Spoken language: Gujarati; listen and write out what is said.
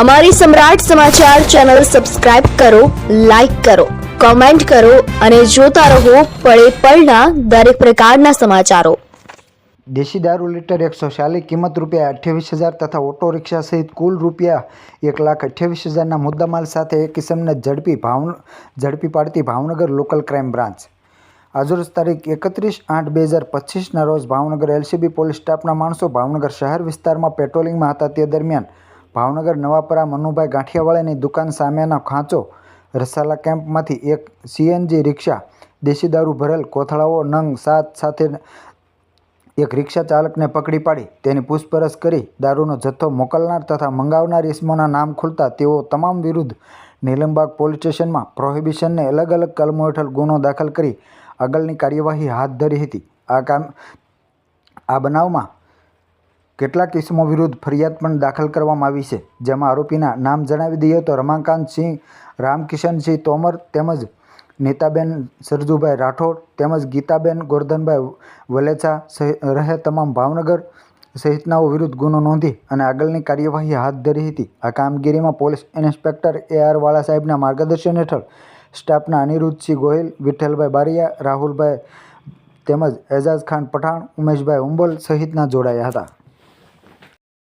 અમારી સમ્રાટ સમાચાર ચેનલ સબસ્ક્રાઇબ કરો, લાઇક કરો, કોમેન્ટ કરો અને જોતા રહો પળે પળના દરેક પ્રકારના સમાચારો. દેશી દારૂ લીટર એકસો ચાલીસ કિંમત રૂપિયા અઠ્યાવીસ હજાર તથા ઓટો રિક્ષા સહિત કુલ રૂપિયા એક લાખ અઠ્યાવીસ હજારના મુદ્દામાલ સાથે એક કિસમને ઝડપી ભાવ ઝડપી પાડતી ભાવનગર લોકલ ક્રાઇમ બ્રાન્ચ. આજરોજ તારીખ એકત્રીસ આઠ બે હજાર પચીસના રોજ ભાવનગર એલસીબી પોલીસ સ્ટાફના માણસો ભાવનગર શહેર વિસ્તારમાં પેટ્રોલિંગમાં હતા. તે દરમિયાન ભાવનગર નવાપરા મનુભાઈ ગાંઠિયાવાળાની દુકાન સામેના ખાંચો રસાલા કેમ્પમાંથી એક સીએનજી રિક્ષા, દેશી દારૂ ભરેલ કોથળાઓ, નંગ સાત સાથે એક રિક્ષા ચાલકને પકડી પાડી. તેની પૂછપરછ કરી દારૂનો જથ્થો મોકલનાર તથા મંગાવનાર ઇસમોના નામ ખુલતા તેઓ તમામ વિરુદ્ધ નીલમબાગ પોલીસ સ્ટેશનમાં પ્રોહિબિશનને અલગ અલગ કલમો હેઠળ ગુનો દાખલ કરી આગળની કાર્યવાહી હાથ ધરી હતી. આ કામ, આ બનાવમાં કેટલાક ઇસમો વિરુદ્ધ ફરિયાદ પણ દાખલ કરવામાં આવી છે, જેમાં આરોપીના નામ જણાવી દઈએ તો રમાકાંતસિંહ રામકિશનસિંહ તોમર તેમજ નીતાબેન સરજુભાઈ રાઠોડ તેમજ ગીતાબેન ગોરધનભાઈ વલેચા રહે તમામ ભાવનગર સહિતનાઓ વિરુદ્ધ ગુનો નોંધી અને આગળની કાર્યવાહી હાથ ધરી હતી. આ કામગીરીમાં પોલીસ ઇન્સ્પેક્ટર એ આર વાળા સાહેબના માર્ગદર્શન હેઠળ સ્ટાફના અનિરુદ્ધસિંહ ગોહિલ, વિઠ્ઠલભાઈ બારિયા, રાહુલભાઈ તેમજ એજાઝ ખાન પઠાણ, ઉમેશભાઈ ઉંબલ સહિતના જોડાયા હતા.